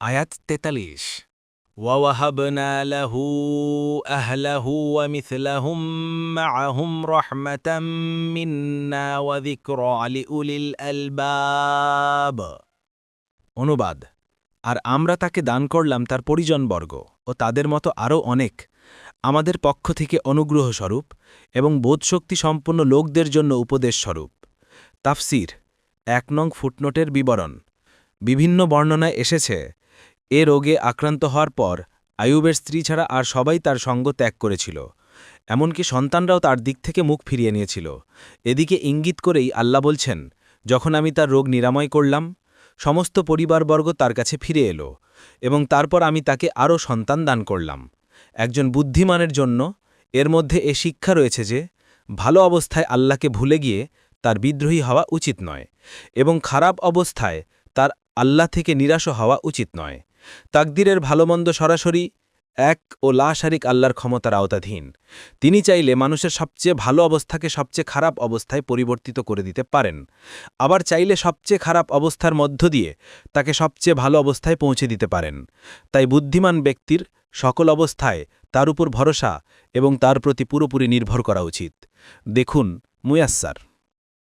আয়াত তেতাল্লিশ ووهبنا له أهله ومثلهم معهم رحمة منا وذكرى لأولي الألباب অনুবাদ আর আমরা তাকে দান করলাম তার পরিজনবর্গ ও তাদের মতো আরও অনেক আমাদের পক্ষ থেকে অনুগ্রহ স্বরূপ এবং বোধশক্তি সম্পন্ন লোকদের জন্য উপদেশ স্বরূপ তাফসির এক নং ফুটনোটের বিবরণ বিভিন্ন বর্ণনায় এসেছে এ রোগে আক্রান্ত হওয়ার পর আয়ুবের স্ত্রী ছাড়া আর সবাই তার সঙ্গ ত্যাগ করেছিল। এমনকি সন্তানরাও তার দিক থেকে মুখ ফিরিয়ে নিয়েছিল। এদিকে ইঙ্গিত করেই আল্লাহ বলছেন, যখন আমি তার রোগ নিরাময় করলাম, সমস্ত পরিবারবর্গ তার কাছে ফিরে এলো এবং তারপর আমি তাকে আরও সন্তান দান করলাম। একজন বুদ্ধিমানের জন্য এর মধ্যে এ শিক্ষা রয়েছে যে, ভালো অবস্থায় আল্লাহকে ভুলে গিয়ে তার বিদ্রোহী হওয়া উচিত নয় এবং খারাপ অবস্থায় তার আল্লাহ থেকে নিরাশ হওয়া উচিত নয়। তাকদিরের ভালোমন্দ সরাসরি এক ও লাশারিক আল্লাহর ক্ষমতার আওতাধীন। তিনি চাইলে মানুষের সবচেয়ে ভালো অবস্থাকে সবচেয়ে খারাপ অবস্থায় পরিবর্তিত করে দিতে পারেন। আবার চাইলে সবচেয়ে খারাপ অবস্থার মধ্য দিয়ে তাকে সবচেয়ে ভালো অবস্থায় পৌঁছে দিতে পারেন। তাই বুদ্ধিমান ব্যক্তির সকল অবস্থায় তার উপর ভরসা এবং তার প্রতি পুরোপুরি নির্ভর করা উচিত। দেখুন মুয়াস্সার।